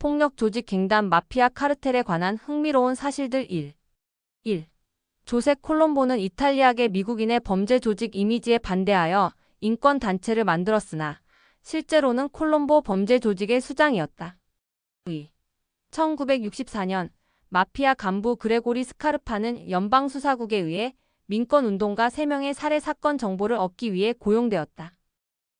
폭력 조직 갱단 마피아 카르텔에 관한 흥미로운 사실들 1. 1. 조세 콜롬보는 이탈리아계 미국인의 범죄 조직 이미지에 반대하여 인권 단체를 만들었으나 실제로는 콜롬보 범죄 조직의 수장이었다. 2. 1964년 마피아 간부 그레고리 스카르파는 연방수사국에 의해 민권운동가 3명의 살해 사건 정보를 얻기 위해 고용되었다.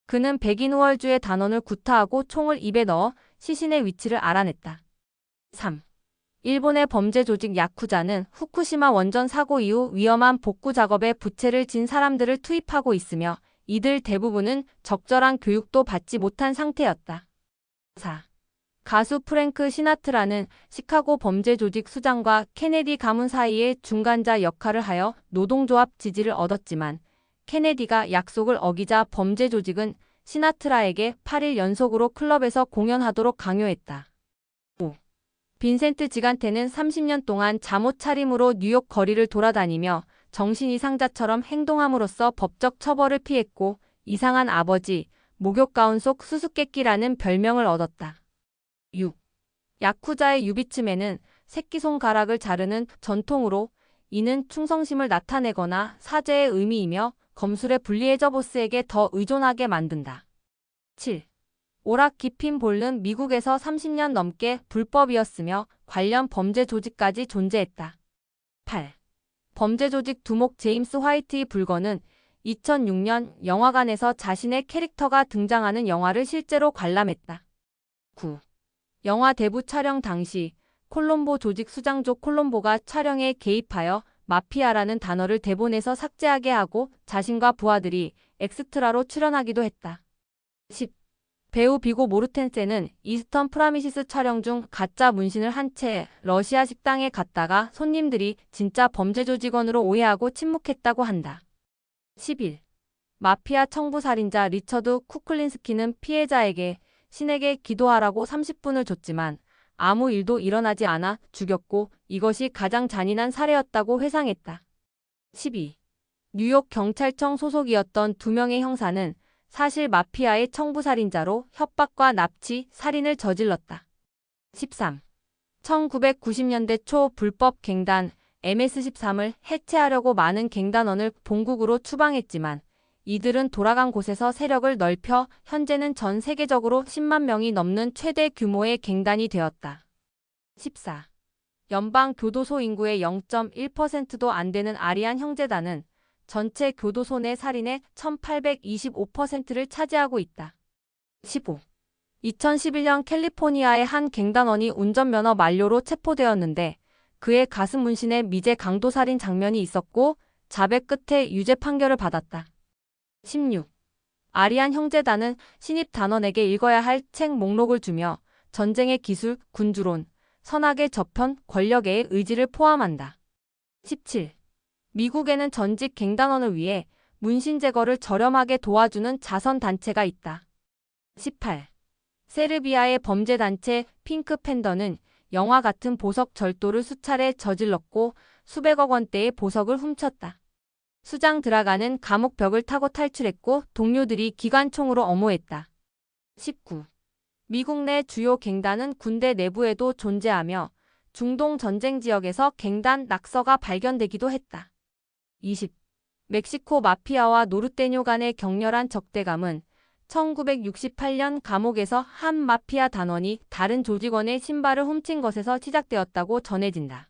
그는 백인 우월주의 단원을 구타하고 총을 입에 넣어 시신의 위치를 알아냈다. 3. 일본의 범죄 조직 야쿠자는 후쿠시마 원전 사고 이후 위험한 복구 작업에 부채를 진 사람들을 투입하고 있으며 이들 대부분은 적절한 교육도 받지 못한 상태였다. 4. 가수 프랭크 시나트라는 시카고 범죄 조직 수장과 케네디 가문 사이의 중간자 역할을 하여 노동조합 지지를 얻었지만 케네디가 약속을 어기자 범죄 조직은 시나트라에게 8일 연속으로 클럽에서 공연하도록 강요했다. 5. 빈센트 지간테는 30년 동안 잠옷 차림으로 뉴욕 거리를 돌아다니며 정신 이 상자처럼 행동함으로써 법적 처벌을 피했고 이상한 아버지, 목욕 가운 속 수수께끼라는 별명을 얻었다. 6. 야쿠자의 유비츠맨은 새끼손가락을 자르는 전통으로 이는 충성심을 나타내거나 사죄의 의미이며 검술의 불리해져 보스에게 더 의존하게 만든다. 7. 오락 기핀 볼은 미국에서 30년 넘게 불법이었으며 관련 범죄 조직까지 존재했다. 8. 범죄 조직 두목 제임스 화이트의 불거는 2006년 영화관에서 자신의 캐릭터가 등장하는 영화를 실제로 관람했다. 9. 영화 데뷔 촬영 당시 콜롬보 조직 수장조 콜롬보가 촬영에 개입하여 마피아라는 단어를 대본에서 삭제하게 하고 자신과 부하들이 엑스트라로 출연하기도 했다. 10. 배우 비고 모르텐세는 이스턴 프라미시스 촬영 중 가짜 문신을 한 채 러시아 식당에 갔다가 손님들이 진짜 범죄 조직원으로 오해하고 침묵했다고 한다. 11. 마피아 청부 살인자 리처드 쿠클린스키는 피해자에게 신에게 기도하라고 30분을 줬지만 아무 일도 일어나지 않아 죽였고 이것이 가장 잔인한 살해였다고 회상했다. 12. 뉴욕 경찰청 소속이었던 두 명의 형사는 사실 마피아의 청부살인자로 협박과 납치, 살인을 저질렀다. 13. 1990년대 초 불법 갱단 MS13을 해체하려고 많은 갱단원을 본국으로 추방했지만 이들은 돌아간 곳에서 세력을 넓혀 현재는 전 세계적으로 10만 명이 넘는 최대 규모의 갱단이 되었다. 14. 연방 교도소 인구의 0.1%도 안 되는 아리안 형제단은 전체 교도소 내 살인의 1825%를 차지하고 있다. 15. 2011년 캘리포니아의 한 갱단원이 운전면허 만료로 체포되었는데 그의 가슴 문신에 미제 강도 살인 장면이 있었고 자백 끝에 유죄 판결을 받았다. 16. 아리안 형제단은 신입 단원에게 읽어야 할 책 목록을 주며 전쟁의 기술, 군주론, 선악의 저편, 권력의 의지를 포함한다. 17. 미국에는 전직 갱단원을 위해 문신 제거를 저렴하게 도와주는 자선 단체가 있다. 18. 세르비아의 범죄 단체 핑크 팬더는 영화 같은 보석 절도를 수차례 저질렀고 수백억 원대의 보석을 훔쳤다. 수장 드라가는 감옥 벽을 타고 탈출했고 동료들이 기관총으로 엄호했다. 19. 미국 내 주요 갱단은 군대 내부에도 존재하며 중동 전쟁 지역에서 갱단 낙서가 발견되기도 했다. 20. 멕시코 마피아와 노르테뇨 간의 격렬한 적대감은 1968년 감옥에서 한 마피아 단원이 다른 조직원의 신발을 훔친 것에서 시작되었다고 전해진다.